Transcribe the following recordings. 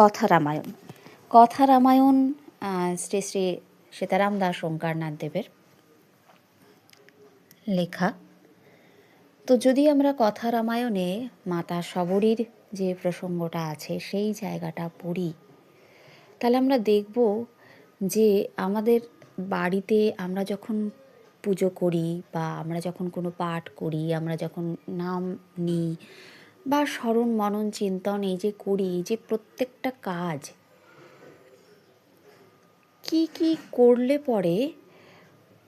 কথা রামায়ণ কথা রামায়ণ শ্রী শ্রী সীতারাম দাস ওঙ্কারনাথ দেবের লেখা। তো যদি আমরা কথা রামায়ণে মাতা সবরীর যে প্রসঙ্গটা আছে সেই জায়গাটা পড়ি, তাহলে আমরা দেখব যে আমাদের বাড়িতে আমরা যখন পুজো করি বা আমরা যখন কোনো পাঠ করি, আমরা যখন নাম নিই বা স্মরণ মনন চিন্তন, এই যে করি, এই যে প্রত্যেকটা কাজ, কি কি করলে পরে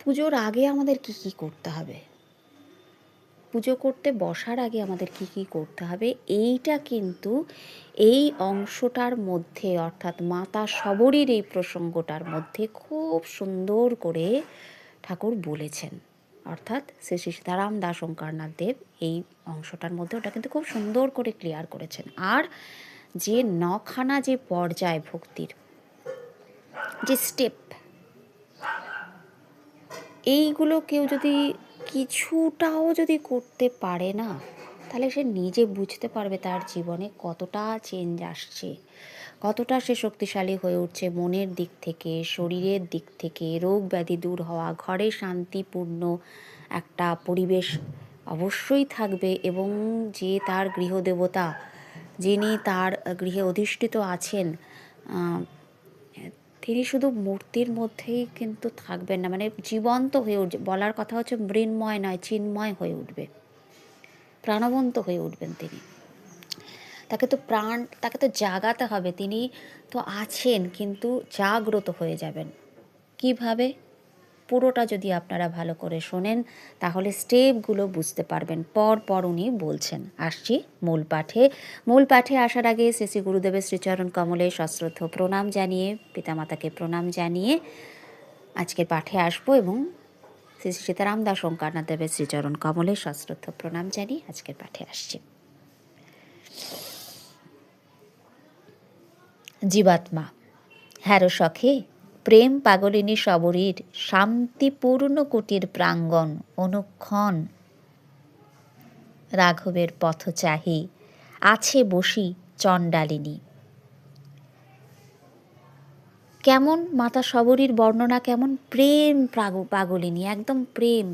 পুজোর আগে আমাদের কি কি করতে হবে? পুজো করতে বসার আগে আমাদের কি কি করতে হবে? এইটা কিন্তু এই অংশটার মধ্যে, অর্থাৎ মাতা সবরীর এই প্রসঙ্গটার মধ্যে খুব সুন্দর করে ঠাকুর বলেছেন। অর্থাৎ শ্রী শ্রী সীতারাম দাস ওঙ্কারনাথ দেব এই অংশটার মধ্যে ওটা কিন্তু খুব সুন্দর করে ক্লিয়ার করেছেন। আর যে নখানা যে পর্যায় ভক্তির, যে স্টেপ এইগুলো কেউ যদি কিছুটাও যদি করতে পারে না তাহলে সে নিজে বুঝতে পারবে তার জীবনে কতটা চেঞ্জ আসছে। কতটা সে শক্তিশালী হয়ে উঠছে মনের দিক থেকে, শরীরের দিক থেকে। রোগ ব্যাধি দূর হওয়া, ঘরে শান্তিপূর্ণ একটা পরিবেশ অবশ্যই থাকবে এবং যে তার গৃহদেবতা, যিনি তার গৃহে অধিষ্ঠিত আছেন তিনি শুধু মূর্তির মধ্যেই কিন্তু থাকবেন না। মানে জীবন্ত হয়ে উঠবে। বলার কথা হচ্ছে মৃন্ময় নয়, চিন্ময় হয়ে উঠবে। প্রাণবন্ত হয়ে উঠবেন তিনি। তাকে তো প্রাণ, তাকে তো জাগাতে হবে। তিনি তো আছেন, কিন্তু জাগ্রত হয়ে যাবেন। কীভাবে? পুরোটা যদি আপনারা ভালো করে শোনেন, তাহলে স্টেপগুলো বুঝতে পারবেন। পর পর উনি বলছেন, আসছি মূল পাঠে। মূল পাঠে আসার আগে শ্রী শ্রী গুরুদেবের শ্রীচরণ কমলে সশ্রদ্ধ প্রণাম জানিয়ে, পিতামাতাকে প্রণাম জানিয়ে আজকের পাঠে আসব এবং শ্রী সীতারাম দাস ওঙ্কারনাথ দেবের শ্রীচরণ কমলে সশ্রদ্ধ প্রণাম জানিয়ে আজকের পাঠে আসছি। জীবাত্মা হ্যারো সখে, প্রেম পাগলিনী সবরীর শান্তিপূর্ণ কুটির প্রাঙ্গণ অনুক্ষণ। রাঘবের পথ চাহি আছে বসি চণ্ডালিনী। কেমন মাতা সবরীর বর্ণনা কেমন? প্রেম পাগলিনী, একদম প্রেম।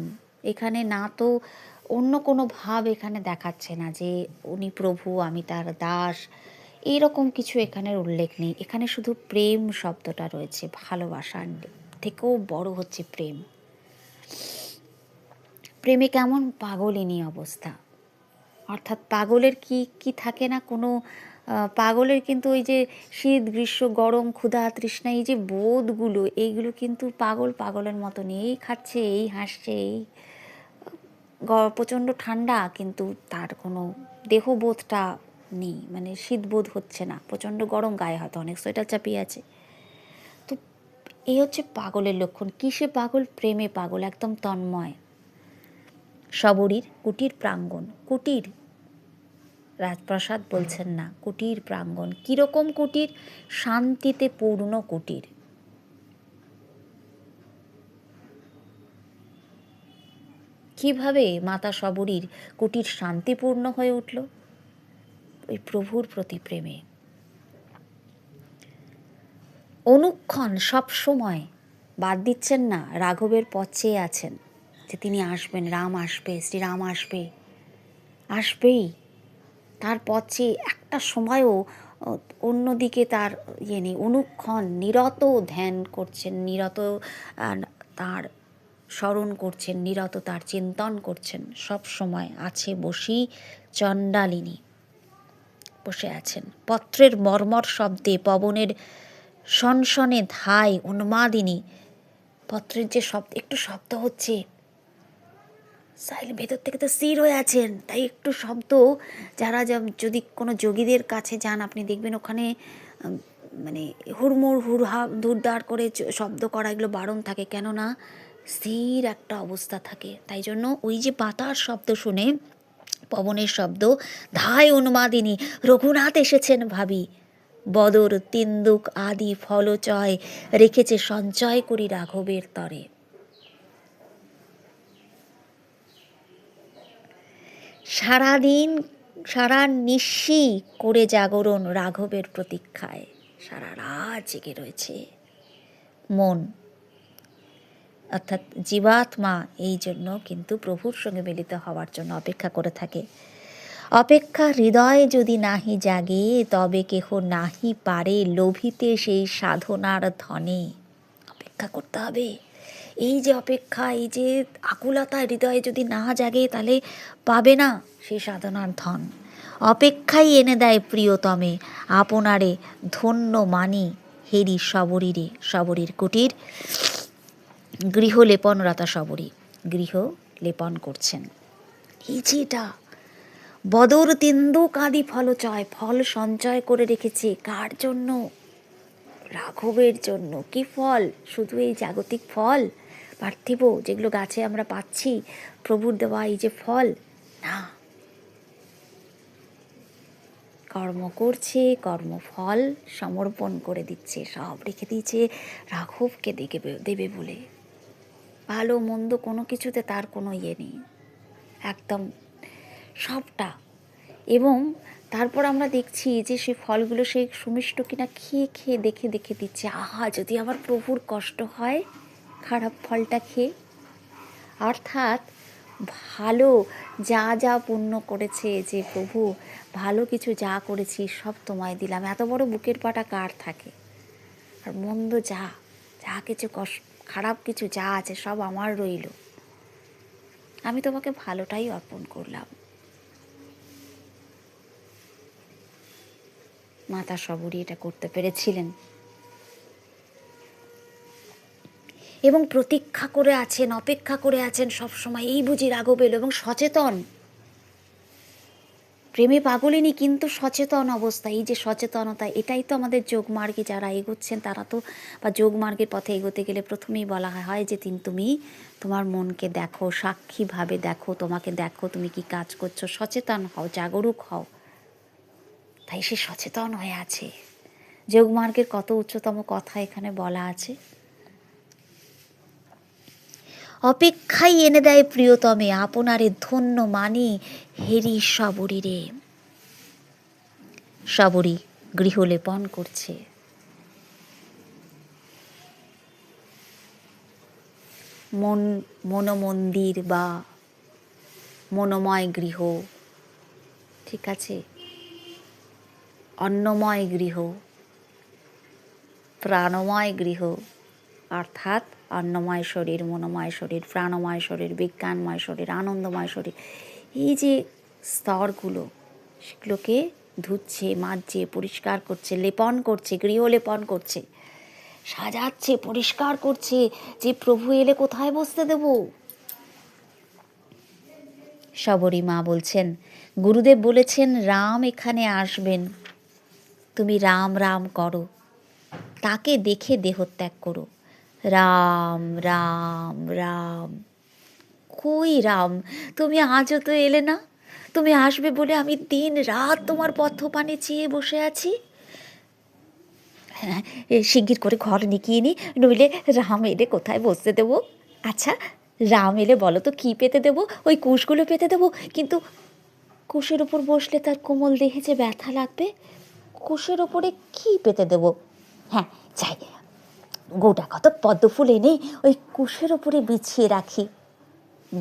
এখানে না তো অন্য কোনো ভাব এখানে দেখাচ্ছে না যে উনি প্রভু, আমি তার দাস। এইরকম কিছু এখানের উল্লেখ নেই। এখানে শুধু প্রেম শব্দটা রয়েছে ভালোবাসার থেকেও বড় হচ্ছে প্রেম। প্রেমে কেমন পাগলিনী অবস্থা। অর্থাৎ পাগলের কি কি থাকে না কোনো পাগলের কিন্তু ওই যে শীত, গ্রীষ্ম, গরম, ক্ষুধা, তৃষ্ণা, এই যে বোধগুলো, এইগুলো কিন্তু পাগল পাগলের মতন। এই খাচ্ছে, এই হাসছে, এই প্রচণ্ড ঠান্ডা, কিন্তু তার কোনো দেহবোধটা নেই মানে শীতবোধ হচ্ছে না। প্রচণ্ড গরম গায়ে হয়তো অনেক সোয়েটার চাপিয়ে আছে। তো এই হচ্ছে পাগলের লক্ষণ। কিসে পাগল? প্রেমে পাগল, একদম তন্ময়। সবরীর কুটির প্রাঙ্গণ। কুটির রাজপ্রাসাদ বলছেন না। কুটির প্রাঙ্গণ। কীরকম কুটির? শান্তিতে পূর্ণ কুটির। কীভাবে মাতা সবরীর কুটির শান্তিপূর্ণ হয়ে উঠল? ওই প্রভুর প্রতি প্রেমে। অনুক্ষণ সব সময় বাদ দিচ্ছেন না, রাঘবের পথ চেয়ে আছেন যে তিনি আসবেন, রাম আসবে, শ্রীরাম আসবে। আসবেই। তার পথ একটা সময়ও অন্যদিকে তার ইয়ে নেই, অনুক্ষণ, নিরত ধ্যান করছেন, নিরত তার স্মরণ করছেন, নিরত তার চিন্তন করছেন, সব সময় আছে বসি চণ্ডালিনী বসে আছেন। পত্রের মর্মর শব্দে, পবনের সনসনে ধায় উন্মাদিনী। পত্রের যে শব্দ, একটু শব্দ হচ্ছে। সাইল ভেতর থেকে তো স্থির হয়ে আছেন। তাই একটু শব্দ, যারা যদি কোনো যোগীদের কাছে যান, আপনি দেখবেন ওখানে মানে হুড়মুড়, হুড়হা, ধুরধার করে শব্দ করা এগুলো বারণ থাকে। কেননা স্থির একটা অবস্থা থাকে। তাই জন্য ওই যে পাতার শব্দ শুনে, পবনের শব্দ, ধায় উন্মাদিনী রঘুনাথ এসেছেন ভাবি। বদর, তিন্দুক, আদি, ফলচয়, রেখেছে সঞ্চয় করি রাঘবের তরে। সারাদিন, সারা নিশি করে জাগরণ রাঘবের প্রতীক্ষায়। সারা রাত জেগে রয়েছে মন। অর্থাৎ জীবাত্মা এই জন্য কিন্তু প্রভুর সঙ্গে মিলিত হওয়ার জন্য অপেক্ষা করে থাকে। অপেক্ষা হৃদয় যদি নাহি জাগে, তবে কেহ নাহি পারে লোভিতে সেই সাধনার ধনে। অপেক্ষা করতে হবে। এই যে অপেক্ষা, এই যে আকুলতা হৃদয়ে যদি না জাগে তাহলে পাবে না সে সাধনার ধন। অপেক্ষাই এনে দেয় প্রিয়তমে, আপনারে ধন্য মানি হেরি সবরীরে সবরীর কুটির। গৃহ লেপনরতা সবরী গৃহ লেপন করছেন। এই যে এটা, বদর তিন্দু কাঁদি ফলচয় ফল সঞ্চয় করে রেখেছে কার জন্য? রাঘবের জন্য, কি ফল? শুধু এই জাগতিক ফল? পার্থিব, যেগুলো গাছে আমরা পাচ্ছি, প্রভুর দেওয়া এই যে ফল, না। কর্ম করছে, কর্মফল সমর্পণ করে দিচ্ছে, সব রেখে দিয়েছে রাঘবকে দেখে দেবে বলে। ভালো মন্দ কোনো কিছুতে তার কোনো ইয়ে নেই। একদম সবটা। এবং তারপর আমরা দেখছি যে সেই ফলগুলো সেই সুমিষ্ট কিনা খেয়ে খেয়ে দেখে দেখে দিচ্ছে, আহা, যদি আমার প্রভুর কষ্ট হয় খারাপ ফলটা খেয়ে। অর্থাৎ ভালো যা যা পুণ্য করেছে যে প্রভু, ভালো কিছু যা করেছি সব তোমায় দিলাম। এত বড় বুকের পাটা কার থাকে? আর মন্দ যা যা কিছু কষ্ট খারাপ কিছু যা আছে সব আমার রইল। আমি তোমাকে ভালোটাই অর্পণ করলাম। মাতা সবরই এটা করতে পেরেছিলেন। এবং প্রতীক্ষা করে আছেন, অপেক্ষা করে আছেন সবসময়। এই বুঝি রাঘব এলো এবং সচেতন। প্রেমে পাগলিনী কিন্তু সচেতন অবস্থা। এই যে সচেতনতা, এটাই তো আমাদের যোগমার্গে যারা এগোচ্ছেন, তারা তো বা যোগমার্গের পথে এগোতে গেলে প্রথমেই বলা হয় যে তিন তুমি তোমার মনকে দেখো, সাক্ষীভাবে দেখো, তোমাকে দেখো, তুমি কি কাজ করছ, সচেতন হও, জাগরুক হও। তাই সে সচেতন হয়ে আছে। যোগমার্গের কত উচ্চতম কথা এখানে বলা আছে। অপেক্ষাই এনে দেয় প্রিয়তমে, আপনারে ধন্য মানি হেরি সবরীরে। সবরী গৃহলেপন করছে। মন, মনোমন্দির বা মনোময় গৃহ, ঠিক আছে? অন্নময় গৃহ, প্রাণময় গৃহ অর্থাৎ অন্নময় শরীর, মনোময় শরীর, প্রাণময় শরীর, বিজ্ঞানময় শরীর, আনন্দময় শরীর, এই যে স্তরগুলো, সেগুলোকে ধুচ্ছে, মাজছে, পরিষ্কার করছে, লেপন করছে গৃহ লেপন করছে, সাজাচ্ছে, পরিষ্কার করছে যে প্রভু এলে কোথায় বসতে দেব? সবরী মা বলছেন, গুরুদেব বলেছেন, রাম এখানে আসবেন। তুমি রাম রাম করো, তাকে দেখে দেহত্যাগ করো। রাম রাম রাম। কই রাম? তুমি আজও তো এলে না? তুমি আসবে বলে আমি দিন রাত তোমার পথ্যপানে চেয়ে বসে আছি? হ্যাঁ শিগগির করে ঘর নিকিয়ে নি, নইলে রাম এলে কোথায় বসতে দেবো? আচ্ছা রাম এলে বলো তো কী পেতে দেবো? ওই কুশগুলো পেতে দেবো? কিন্তু কুশের ওপর বসলে তার কোমল দেহে যে ব্যথা লাগবে, কুশের ওপরে কী পেতে দেবো? হ্যাঁ যাই গোটা কত পদ্মফুল এনে ওই কুশের উপরে বিছিয়ে রাখি।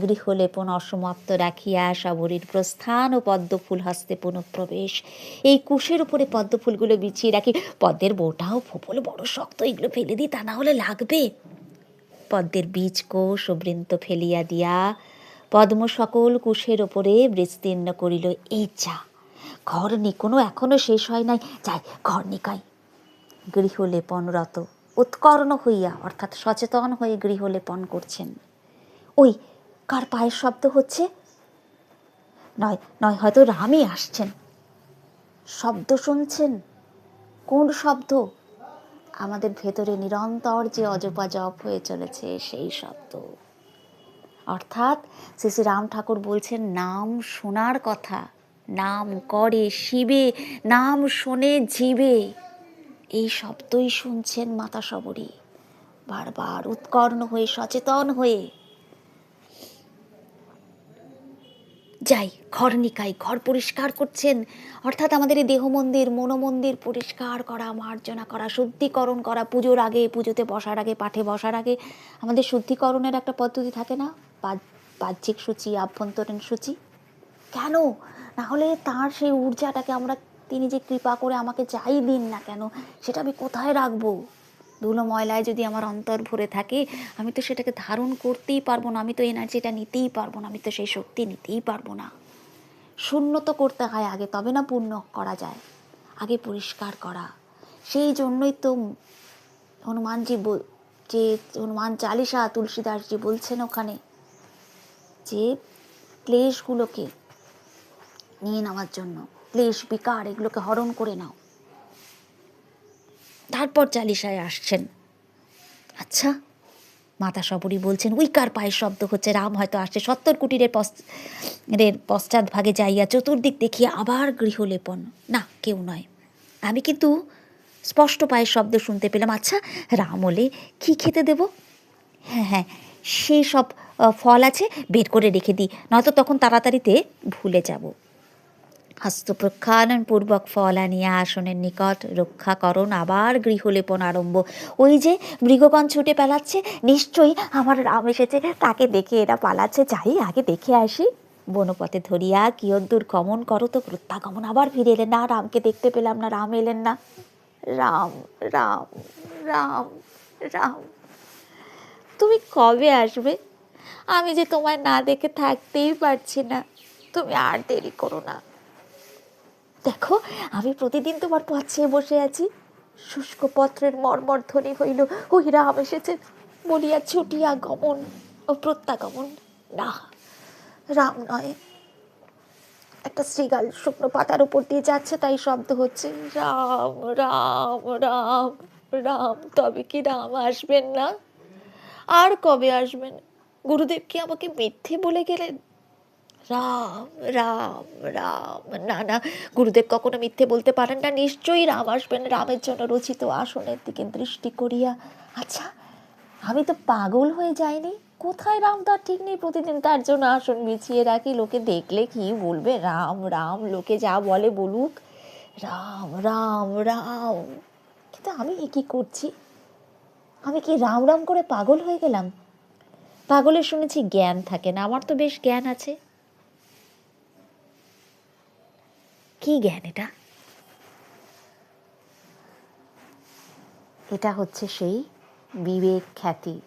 গৃহলেপন অসমাপ্ত রাখিয়া সবরীর প্রস্থান ও পদ্মফুল হস্তে পুনঃপ্রবেশ। এই কুশের উপরে পদ্মফুলগুলো বিছিয়ে রাখি। পদ্মের বোটাও ফোপল বড়, শক্ত, এগুলো ফেলে দিই, তা না হলে লাগবে। পদ্মের বীজ কোষ ও বৃন্ত ফেলিয়া দিয়া পদ্ম সকল কুশের ওপরে বিস্তীর্ণ করিল। এই চা ঘর নিকোনো এখনও শেষ হয় নাই। যাই, ঘর নিকাই। গৃহলেপনরত উৎকর্ণ হইয়া, অর্থাৎ সচেতন হয়ে গৃহলেপন করছেন। ওই, কার পায়ের শব্দ হচ্ছে? নয় নয়, হয়তো রামই আসছেন। শব্দ শুনছেন? কোন শব্দ? আমাদের ভেতরে নিরন্তর যে অজপা জপ হয়ে চলেছে, সেই শব্দ। অর্থাৎ শ্রী শ্রী রাম ঠাকুর বলছেন, নাম শোনার কথা। নাম করে শিবে, নাম শোনে জীবে। এই শব্দই শুনছেন মাতা সবরী বারবার উৎকর্ণ হয়ে, সচেতন হয়ে। যাই ঘর নিকাই ঘর পরিষ্কার করছেন। অর্থাৎ আমাদের এই দেহ মন্দির মনোমন্দির পরিষ্কার করা, মার্জনা করা, শুদ্ধিকরণ করা, পুজোর আগে, পুজোতে বসার আগে, পাঠে বসার আগে, আমাদের শুদ্ধিকরণের একটা পদ্ধতি থাকে না? বাহ্যিক সূচি, আভ্যন্তরীণ সূচি। কেন? না হলে তার সেই ঊর্জাটাকে আমরা তিনি যে কৃপা করে আমাকে যাই দিন না কেন, সেটা আমি কোথায় রাখব? ধুলো ময়লায় যদি আমার অন্তর ভরে থাকে, আমি তো সেটাকে ধারণ করতেই পারব না, আমি তো এনার্জিটা নিতেই পারব না, আমি তো সেই শক্তি নিতেই পারব না। শূন্য তো করতে হয় আগে, তবে না পূর্ণ করা যায়, আগে পরিষ্কার করা। সেই জন্যই তো হনুমানজি বল, যে হনুমান চালিসা তুলসীদাসজি বলছেন ওখানে, যে ক্লেশগুলোকে নিয়ে নেওয়ার জন্য। ক্লেশ, বিকার, এগুলোকে হরণ করে নাও। তারপর চালিশায় আসছেন। আচ্ছা মাতা সবরী বলছেন উই কার পায়ের শব্দ হচ্ছে, রাম হয়তো আসছে। সত্তর কুটিরের পশ্চ- এর পশ্চাৎ ভাগে যাইয়া চতুর্দিক দেখিয়া আবার গৃহলেপন। না, কেউ নয়। আমি কিন্তু স্পষ্ট পায়ের শব্দ শুনতে পেলাম। আচ্ছা রাম হলে কী খেতে দেব? হ্যাঁ হ্যাঁ সেই সব ফল আছে, বের করে রেখে দিই। নয়তো তখন তাড়াতাড়িতে ভুলে যাব। হস্ত প্রক্ষালন পূর্বক ফল আনিয়া আসনের নিকট রক্ষাকরণ আবার গৃহলেপন আরম্ভ। ওই যে মৃগগণ ছুটে পালাচ্ছে, নিশ্চয়ই আমার রাম এসেছে, তাকে দেখে এরা পালাচ্ছে। যাই, আগে দেখে আসি। বনপথে ধরিয়া কিয়দ্দূর গমন করো তো, প্রত্যাগমন আবার ফিরে এলেন না। রামকে দেখতে পেলাম না, রাম এলেন না। রাম রাম রাম রাম। তুমি কবে আসবে? আমি যে তোমায় না দেখে থাকতেই পারছি না। তুমি আর দেরি করো না। দেখো, আমি প্রতিদিন তোমার পথ চেয়ে বসে আছি। শুষ্ক পত্রের মর্মর ধ্বনি হইল, ওই রাম এসেছে বলিয়া ছুটিয়া গমন ও প্রত্যাগমন না, রাম নয়। একটা শ্রীগাল শুকনো পাতার উপর দিয়ে যাচ্ছে, তাই শব্দ হচ্ছে, রাম রাম রাম রাম, তবে কি রাম আসবেন না? আর কবে আসবেন? গুরুদেব কি আমাকে মিথ্যে বলে গেলেন? রাম রাম রাম। না না, গুরুদেব কখনো মিথ্যে বলতে পারেন না। নিশ্চয়ই রাম আসবেন, রামের জন্য রচিত আসনের দিকে দৃষ্টি করিয়া। আচ্ছা আমি তো পাগল হয়ে যাইনি? কোথায় রাম? তার ঠিক নেই প্রতিদিন। তার জন্য আসন বিছিয়ে রাখি। লোকে দেখলে কি বলবে? রাম রাম, লোকে যা বলে বলুক। রাম রাম রাম। কিন্তু আমি এ কি করছি? আমি কি রাম রাম করে পাগল হয়ে গেলাম? পাগলের শুনেছি জ্ঞান থাকে না। আমার তো বেশ জ্ঞান আছে। কি জ্ঞান এটা? এটা হচ্ছে সেই বিবেক খ্যাতি।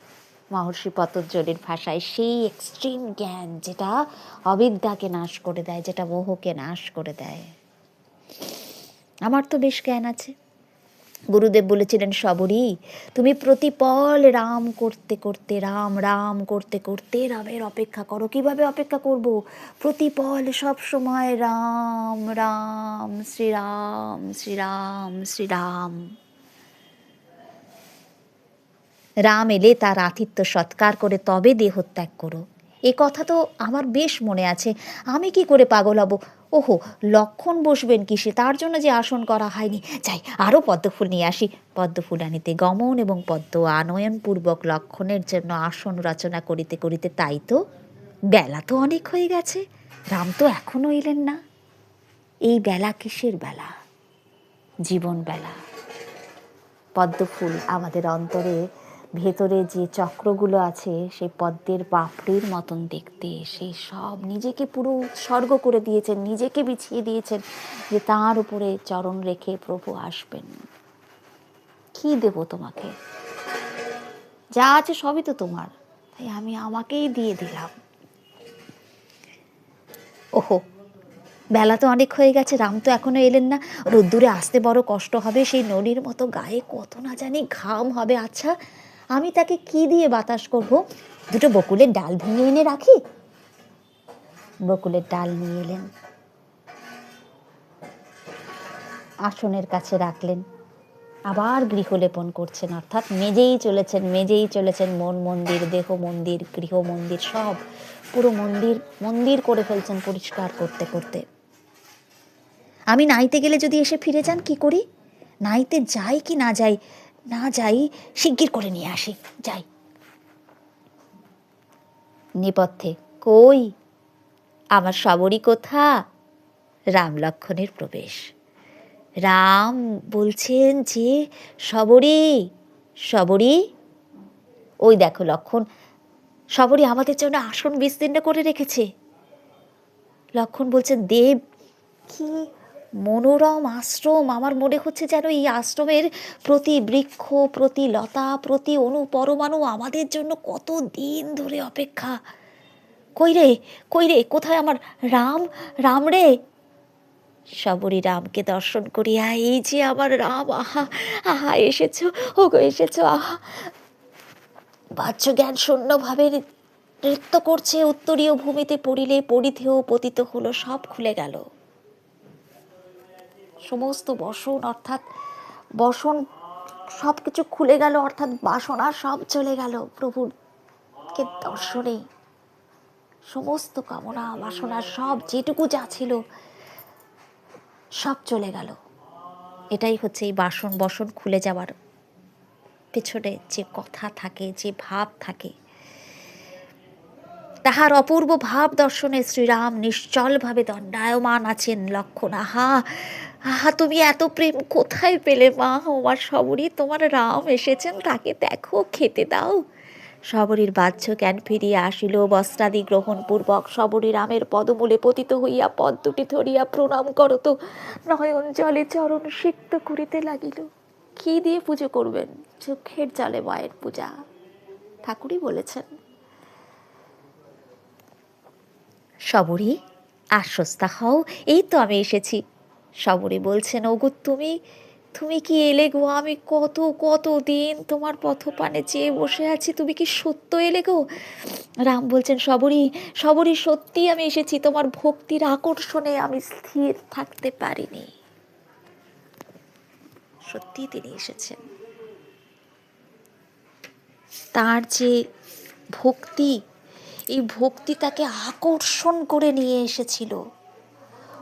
মহর্ষি পতঞ্জলির ভাষায় সেই এক্সট্রিম জ্ঞান যেটা অবিদ্যাকে নাশ করে দেয়, যেটা মোহকে নাশ করে দেয়। আমার তো বেশ জ্ঞান আছে। গুরুদেব বলেছিলেন সবরই তুমি প্রতিপল রাম করতে করতে রাম রাম করতে করতে রামের অপেক্ষা করো। কীভাবে অপেক্ষা করব? প্রতিপল সব সময় রাম রাম, শ্রীরাম শ্রীরাম শ্রীরাম। রাম এলে তার আতিথ্য সৎকার করে তবে দেহত্যাগ করো। এ কথা তো আমার বেশ মনে আছে। আমি কি করে পাগল হব? ওহো, লক্ষণ বসবেন কিসে? তার জন্য যে আসন করা হয়নি। যাই আরও পদ্মফুল নিয়ে আসি। পদ্মফুল আনিতে গমন এবং পদ্ম আনয়নপূর্বক লক্ষণের জন্য আসন রচনা করিতে করিতে তাই তো বেলা তো অনেক হয়ে গেছে। রাম তো এখনও এলেন না। এই বেলা কিসের বেলা? জীবন বেলা। পদ্মফুল আমাদের অন্তরে ভেতরে যে চক্রগুলো আছে, সেই পদ্মের পাপড়ির মতন দেখতে সেই সব নিজেকে পুরো উৎসর্গ করে দিয়েছেন, নিজেকে বিছিয়ে দিয়েছেন যে তার উপরে চরণ রেখে প্রভু আসবেন। কি দেব তোমাকে? যা আছে সবই তো তোমার, তাই আমি আমাকেই দিয়ে দিলাম। ওহো, বেলা তো অনেক হয়ে গেছে, রাম তো এখনও এলেন না। রোদ্দুরে আসতে বড় কষ্ট হবে, সেই ননির মতো গায়ে কত না জানি ঘাম হবে আচ্ছা। আমি তাকে কি দিয়ে বাতাস করব? দুটো বকুলের ডাল ভেঙে এনে রাখি? বকুলের ডাল নিয়ে এলেন। আসনের কাছে রাখলেন। আবার গৃহলেপন করছেন, অর্থাৎ মেজেই চলেছেন মেজেই চলেছেন মন মন্দির, দেহ মন্দির, গৃহ মন্দির, সব পুরো মন্দির মন্দির করে ফেলছেন পরিষ্কার করতে করতে। আমি নাইতে গেলে যদি এসে ফিরে যান, কি করি? নাইতে যাই কি না যাই না যাই, শিগগির করে নিয়ে আসি, যাই। নেপথ্যে কই? আমার সবরই কোথা? রাম লক্ষণের প্রবেশ। রাম বলছেন যে সবরী সবরী ওই দেখো লক্ষণ সবরই আমাদের জন্য আসন বিস্তীর্ণ করে রেখেছে। লক্ষণ বলছেন, দেব, কি মনোরম আশ্রম। আমার মনে হচ্ছে যেন এই আশ্রমের প্রতি বৃক্ষ, প্রতি লতা, প্রতি অনু পরমাণু আমাদের জন্য কত দিন ধরে অপেক্ষা। কই রে? কই রে? কোথায় আমার রাম? রাম রে? সবরই রামকে দর্শন করিয়া এই যে আমার রাম, আহা আহা, এসেছ ও গো এসেছ, আহা। বাহ্য জ্ঞান শূন্যভাবে নৃত্য করছে, উত্তরীয় ভূমিতে পড়িলে পরিধেয় পতিত হলো, সব খুলে গেল। সমস্ত বসন, অর্থাৎ বসন সব কিছু খুলে গেল, অর্থাৎ বাসনা সব চলে গেল প্রভুর কে দর্শনে। সমস্ত কামনা, বাসনা সব, যেটুকু যা ছিল, সব চলে গেল। এটাই হচ্ছে এই বাসন, বসন খুলে যাওয়ার পেছনে যে কথা থাকে, যে ভাব থাকে। তাহার অপূর্ব ভাব দর্শনে শ্রীরাম নিশ্চলভাবে দণ্ডায়মান আছেন লক্ষণ। আহা! আহা, তুমি এত প্রেম কোথায় পেলে মা? আমার সবরই তোমার রাম এসেছেন, তাকে দেখো, খেতে দাও। শবরীর বাহ্য জ্ঞান ফিরিয়া আসিল, বস্ত্রাদি গ্রহণ পূর্বক সবরী রামের পদমূলে পতিত হইয়া পদ দুটি ধরিয়া প্রণাম করত। নয়ন জলে চরণ সিক্ত করিতে লাগিল। কি দিয়ে পুজো করবেন? চোখের জলে মায়ের পূজা। ঠাকুরই বলেছেন। সবরী আশ্বস্তা হও, এই তো আমি এসেছি। সবরী বলছেন, ওগো, তুমি তুমি কি এলে গো? আমি কত কত দিন তোমার পথপানে চেয়ে বসে আছি। তুমি কি সত্য এলে গো? রাম বলছেন, সবরী সবরী সত্যি আমি এসেছি। তোমার ভক্তির আকর্ষণে আমি স্থির থাকতে পারিনি। সত্যি তিনি এসেছেন। তার যে ভক্তি, এই ভক্তি তাকে আকর্ষণ করে নিয়ে এসেছিল।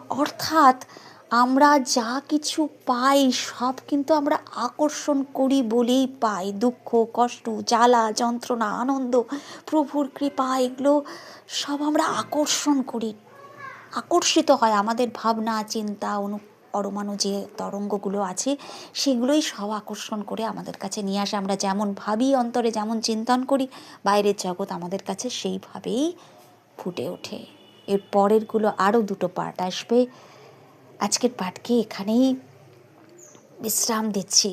অর্থাৎ আমরা যা কিছু পাই, সব কিন্তু আমরা আকর্ষণ করি বলেই পাই। দুঃখ, কষ্ট, জ্বালা, যন্ত্রণা, আনন্দ, প্রভুর কৃপা, এগুলো সব আমরা আকর্ষণ করি। আকর্ষিত হয় আমাদের ভাবনা, চিন্তা, অনু, পরমাণু যে তরঙ্গগুলো আছে, সেগুলোই সব আকর্ষণ করে আমাদের কাছে নিয়ে আসে। আমরা যেমন ভাবি, অন্তরে যেমন চিন্তন করি, বাইরের জগৎ আমাদের কাছে সেইভাবেই ফুটে ওঠে। এর পরেরগুলো আরও দুটো পার্ট আসবে। আজকের পাঠকে এখানেই বিশ্রাম দিচ্ছি।